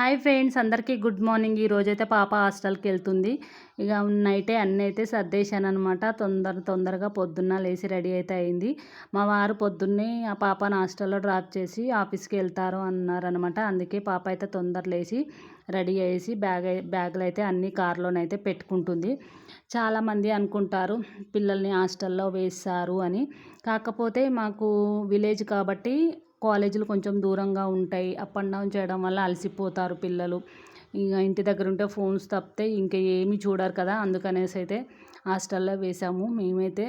Hi friends అందరికీ good morning. ఈ రోజైతే పాప హాస్టల్కి వెళ్తుంది. ఇక నైటే అన్నీ అయితే సర్దేశాను అనమాట తొందర తొందరగా పొద్దున్న లేచి రెడీ అయితే అయింది. మా వారు పొద్దున్నే ఆ పాపను హాస్టల్లో డ్రాప్ చేసి ఆఫీస్కి వెళ్తారు అన్నారనమాట అందుకే పాప అయితే తొందర లేచి రెడీ అయ్యేసి బ్యాగ్ బ్యాగులు అయితే అన్ని కార్లోనైతే పెట్టుకుంటుంది. చాలామంది అనుకుంటారు పిల్లల్ని హాస్టల్లో వేస్తారు అని. కాకపోతే మాకు విలేజ్ కాబట్టి కాలేజీలు కొంచెం దూరంగా ఉంటాయి. అప్ అండ్ డౌన్ చేయడం వల్ల అలసిపోతారు పిల్లలు. ఇక ఇంటి దగ్గర ఉంటే ఫోన్స్ తప్పితే ఇంకా ఏమీ చూడరు కదా. అందుకనేసి అయితే హాస్టల్లో వేసాము మేమైతే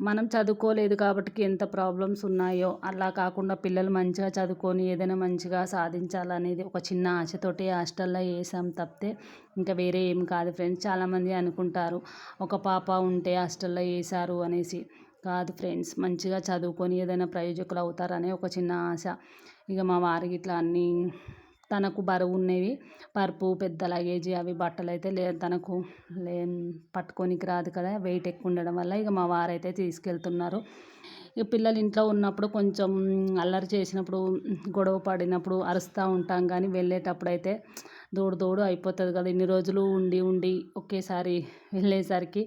మనం చదువుకోలేదు కాబట్టి ఎంత ప్రాబ్లమ్స్ ఉన్నాయో అలా కాకుండా పిల్లలు మంచిగా చదువుకొని ఏదైనా మంచిగా సాధించాలనేది ఒక చిన్న ఆశతోటి హాస్టల్లో వేసాం తప్పితే ఇంకా వేరే ఏం కాదు ఫ్రెండ్స్. చాలామంది అనుకుంటారు ఒక పాప ఉంటే హాస్టల్లో వేశారు అనేసి. కాదు ఫ్రెండ్స్ మంచిగా చదువుకొని ఏదైనా ప్రయోజకులు అవుతారనే ఒక చిన్న ఆశ. ఇక మా వారికి ఇట్లా అన్నీ తనకు బరువు ఉన్నవి పరుపు పెద్ద లగేజీ అవి బట్టలు అయితే లే తనకు లే పట్టుకోనికి రాదు కదా వెయిట్ ఎక్కువ ఉండడం వల్ల ఇక మా వారైతే తీసుకెళ్తున్నారు. ఇక పిల్లలు ఇంట్లో ఉన్నప్పుడు కొంచెం అల్లరి చేసినప్పుడు గొడవ పడినప్పుడు అరుస్తూ ఉంటాం కానీ వెళ్ళేటప్పుడు అయితే దూడు దూడు అయిపోతుంది కదా. ఇన్ని రోజులు ఉండి ఉండి ఒకేసారి వెళ్ళేసరికి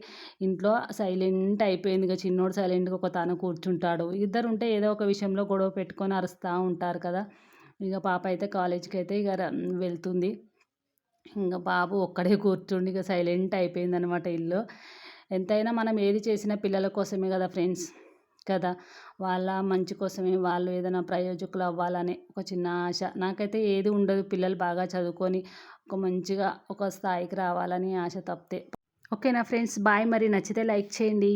ఇంట్లో సైలెంట్ అయిపోయింది ఇక చిన్నోడు సైలెంట్గా ఒక తాను కూర్చుంటాడు. ఇద్దరు ఉంటే ఏదో ఒక విషయంలో గొడవ పెట్టుకొని అరుస్తూ ఉంటారు కదా. ఇక పాప అయితే కాలేజీకి అయితే ఇక వెళ్తుంది. ఇంకా బాబు ఒక్కడే కూర్చుండి ఇక సైలెంట్ అయిపోయింది అనమాట ఇల్లు. ఎంతైనా మనం ఏది చేసినా పిల్లల కోసమే కదా ఫ్రెండ్స్. కదా! వాళ్ళ మంచి కోసమే వాళ్ళు ఏదైనా ప్రయోజకులు అవ్వాలని ఒక చిన్న ఆశ. నాకైతే ఏది ఉండదు పిల్లలు బాగా చదువుకొని ఒక మంచిగా ఒక స్థాయికి రావాలని ఆశ తప్పితే. ఓకేనా ఫ్రెండ్స్? బాయ్. మరి నచ్చితే లైక్ చేయండి.